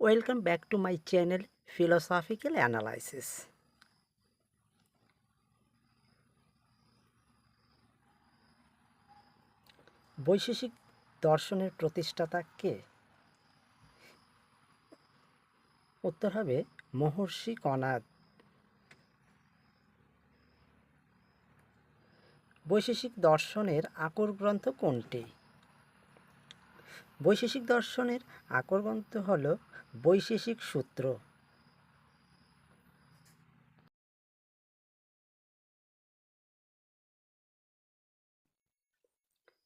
Welcome back to my channel Philosophical analysis Vaisheshika দর্শনের প্রতিষ্ঠাতা কে উত্তর হবে মহর্ষি কনাদ বৈশেষিক দর্শনের আকর গ্রন্থ কোনটি? বৈশেষিক দর্শনের আকর গ্রন্থ হল বৈশেষিক সূত্র।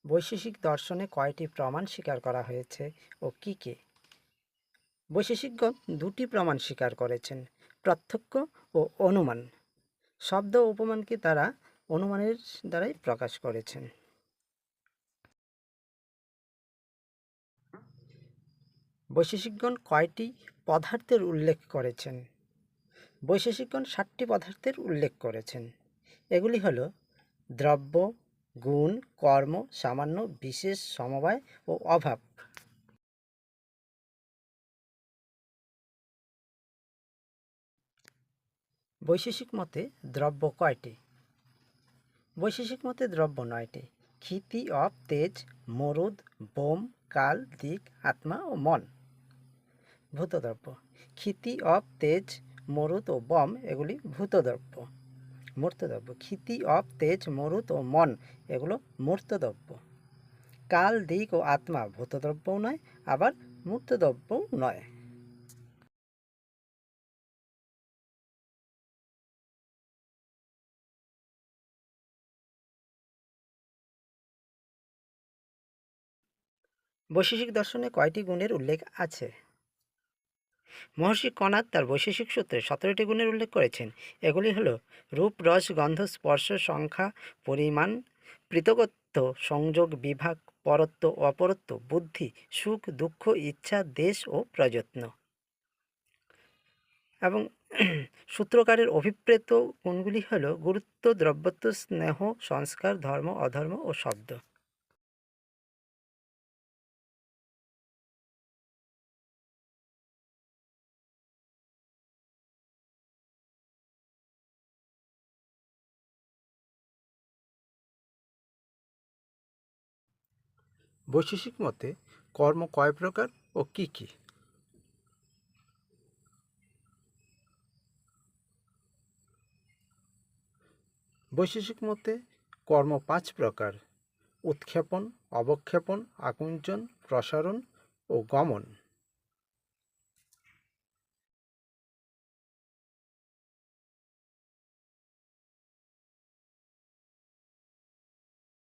বৈশেষিক দর্শনে কয়টি প্রমাণ স্বীকার করা হয়েছে ও কি কি? বৈশেষিকগণ দুটি প্রমাণ স্বীকার করেছেন, প্রত্যক্ষ ও অনুমান। শব্দ উপমানকে তারা অনুমানের দ্বারাই প্রকাশ করেছেন। বৈশেষিকগণ কয়টি পদার্থের উল্লেখ করেছেন? বৈশেষিকগণ ষাটটি পদার্থের উল্লেখ করেছেন। এগুলি হল দ্রব্য, গুণ, কর্ম, সামান্য বিশেষ সমবায় ও অভাব। বৈশেষিক মতে দ্রব্য কয়টি? বৈশেষিক মতে দ্রব্য নয়টি। ক্ষিতি, অপ, তেজ, মরুদ, বোম, কাল, দিক, আত্মা ও মন। ভূতদ্রব্য। ক্ষিতি অপ তেজ, মরুত ও বম, এগুলি ভূতদ্রব্য। মূর্তদ্রব্য। ক্ষিতি অপ তেজ মরুদ ও মন, এগুলো মূর্তদ্রব্য। কাল দিক ও আত্মা ভূতদ্রব্যও নয়, আবার মূর্তদ্রব্যও নয়। বৈশেষিক দর্শনে কয়টি গুণের উল্লেখ আছে? মহর্ষি কনাদ তার বৈশেষিক সূত্রে সতেরোটি গুণের উল্লেখ করেছেন। এগুলি হলো রূপ, রস, গন্ধ, স্পর্শ, সংখ্যা, পরিমাণ পৃতকত্ব সংযোগ, বিভাগ, পরত্ব, অপরত্ব, বুদ্ধি, সুখ, দুঃখ, ইচ্ছা, দেশ ও প্রযত্ন। এবং সূত্রকারের অভিপ্রেত গুণগুলি হল গুরুত্ব, দ্রব্যত্ব, স্নেহ, সংস্কার, ধর্ম, অধর্ম ও শব্দ। বৈশেষিক মতে, কর্ম কয় প্রকার ও কি কি? বৈশেষিক মতে, কর্ম পাঁচ প্রকার, উৎক্ষেপণ, অবক্ষেপণ, আকুঞ্চন, প্রসারণ ও গমন।